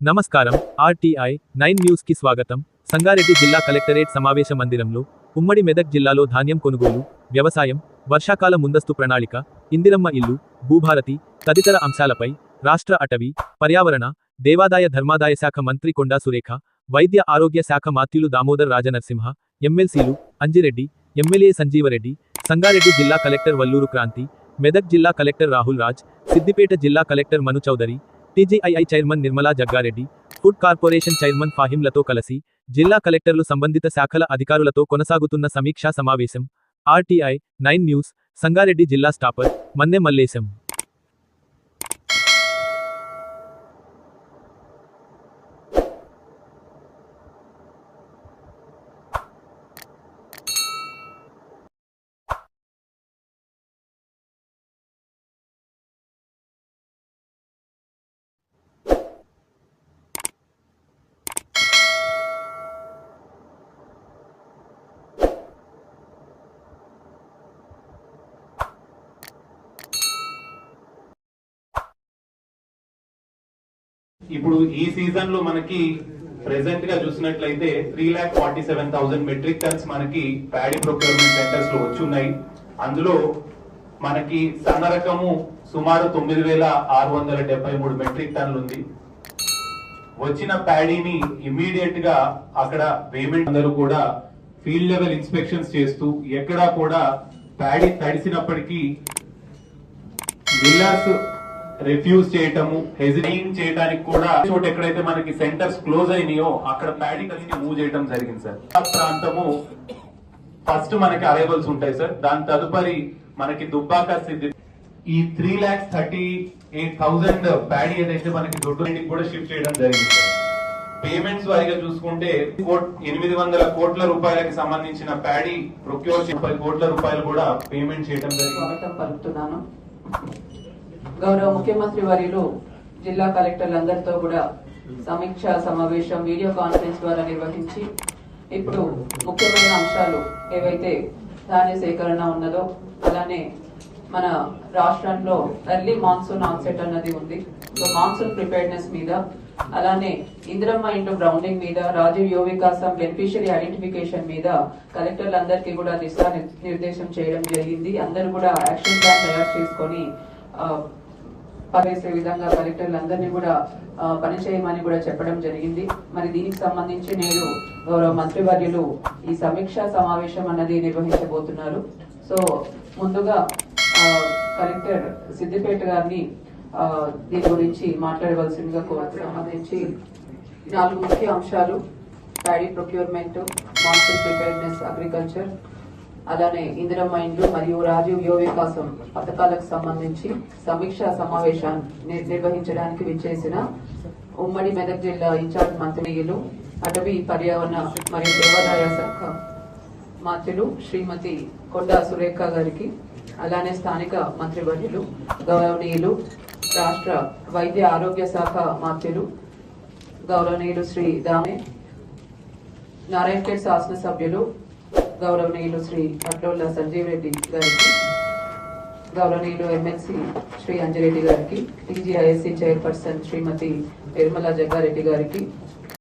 నమస్కారం. RTI nine న్యూస్కి స్వాగతం. సంగారెడ్డి జిల్లా కలెక్టరేట్ సమావేశ మందిరంలో ఉమ్మడి మెదక్ జిల్లాలో ధాన్యం కొనుగోలు వ్యవసాయం వర్షాకాల ముందస్తు ప్రణాళిక ఇందిరమ్మ ఇల్లు భూభారతి తదితర అంశాలపై రాష్ట్ర అటవీ పర్యావరణ దేవాదాయ ధర్మాదాయ శాఖ మంత్రి కొండా సురేఖ వైద్య ఆరోగ్య శాఖ మాత్యులు దామోదర్ రాజనరసింహ ఎమ్మెల్సీలు అంజిరెడ్డి ఎమ్మెల్యే సంజీవరెడ్డి సంగారెడ్డి జిల్లా కలెక్టర్ వల్లూరు క్రాంతి మెదక్ జిల్లా కలెక్టర్ రాహుల్ రాజ్ సిద్దిపేట జిల్లా collector Manu Chowdhary TGII chairman Nirmala Jaggareddy food corporation chairman ఫాహింలతో కలిసి జిల్లా కలెక్టర్లు సంబంధిత శాఖల అధికారులతో కొనసాగుతున్న సమీక్షా సమావేశం ఆర్టీఐ నైన్ న్యూస్ సంగారెడ్డి జిల్లా స్టాపర్ మన్నె మల్లేశం. ఇప్పుడు ఈ సీజన్లో మనకి ప్రెసెంట్గా చూసినట్లయితే three lakh forty seven thousand metric tons మనకి ప్యాడీ ప్రొక్యూర్మెంట్ సెంటర్స్లో వచ్చి ఉన్నాయి. అందులో మనకి సన్న రకము సుమారు తొమ్మిది వేల ఆరు వందల డెబ్బై మూడు మెట్రిక్ టన్లు ఉంది. వచ్చిన ప్యాడీని ఇమీడియట్గా అక్కడ పేమెంట్ అందరూ కూడా ఫీల్డ్ లెవెల్ ఇన్స్పెక్షన్స్ చేస్తూ ఎక్కడా కూడా ప్యాడీ తడిసినప్పటికీ మిల్లర్స్ రిఫ్యూజ్ చేయటము హెజిటేట్ చేయడానికి కూడా చోట ఎక్కడైతే మనకి సెంటర్స్ క్లోజ్ అయినాయో అక్కడ ప్యాడింగ్ కలిసి మూవ్ చేయడం జరిగింది సార్. ఆ ప్రాంతము ఫస్ట్ మనకి అరైవల్స్ ఉంటాయి సార్. దాని తదుపరి మనకి దుబ్బాక సిద్ధి. ఈ three lakhs thirty eight thousand paddy ఏదైతే మనకి దొడ్డు ఇంటికి కూడా షిఫ్ట్ చేయడం జరిగింది సార్. పేమెంట్స్ వారిగా చూసుకుంటే ఎనిమిది వందల కోట్ల రూపాయలకి సంబంధించిన ప్యాడీ ప్రొక్యూర్ ముప్పై కోట్ల రూపాయలు కూడా పేమెంట్ చేయడం జరిగింది. పలుకుతున్నాను. గౌరవ ముఖ్యమంత్రి వర్యులు జిల్లా కలెక్టర్లందరితో కూడా సమీక్ష సమావేశం వీడియో కాన్ఫరెన్స్ ద్వారా నిర్వహించి ఇప్పుడు ముఖ్యమైన అంశాలు ఏవైతే ధాన్య సేకరణ ఉన్నదో అలానే మన రాష్ట్రంలో ఎర్లీ మాన్సూన్ ఆన్సెట్ అన్నది ఉంది. సో మాన్సూన్ ప్రిపేర్నెస్ మీద అలానే ఇందిరమ్మ ఇంటూ గ్రౌండింగ్ మీద రాజీవ్ యువ వికాసం బెనిఫిషియరీ ఐడెంటిఫికేషన్ మీద కలెక్టర్లందరికీ కూడా దిశా నిర్దేశం చేయడం జరిగింది. అందరూ కూడా యాక్షన్ ప్లాన్ తయారు చేసుకొని పనిచేసే విధంగా కలెక్టర్లందరినీ కూడా పనిచేయమని కూడా చెప్పడం జరిగింది. మరి దీనికి సంబంధించి నేను గౌరవ మంత్రివర్యులు ఈ సమీక్షా సమావేశం అన్నది నిర్వహించబోతున్నారు. సో ముందుగా ఆ, కలెక్టర్ సిద్దిపేట గారిని దీని గురించి మాట్లాడవలసిందిగా సంబంధించి నాలుగు ముఖ్య అంశాలు paddy procurement monsoon preparedness agriculture అలానే ఇందిరమ్మ ఇండ్లు మరియు రాజీవ్ యువ వికాసం పథకాలకు సంబంధించి సమీక్షా సమావేశాన్ని నిర్వహించడానికి విచ్చేసిన ఉమ్మడి మెదక్ జిల్లా ఇన్ఛార్జ్ మంత్రిలు అటవీ పర్యావరణ మరియు దేవాదాయ శాఖ మంత్రులు శ్రీమతి కొండా సురేఖ గారికి అలానే స్థానిక మంత్రివర్యులు గౌరవనీయులు రాష్ట్ర వైద్య ఆరోగ్య శాఖ మంత్రులు గౌరవనీయులు శ్రీ దామే నారాయణఖేడ్ శాసనసభ్యులు గౌరవనీయులు శ్రీ అట్లోళ్ళ సంజీవ్ రెడ్డి గారికి గౌరవనీయులు ఎమ్మెల్సీ శ్రీ అంజిరెడ్డి గారికి టీజీఐఎస్సీ చైర్పర్సన్ శ్రీమతి నిర్మలా జగ్గారెడ్డి గారికి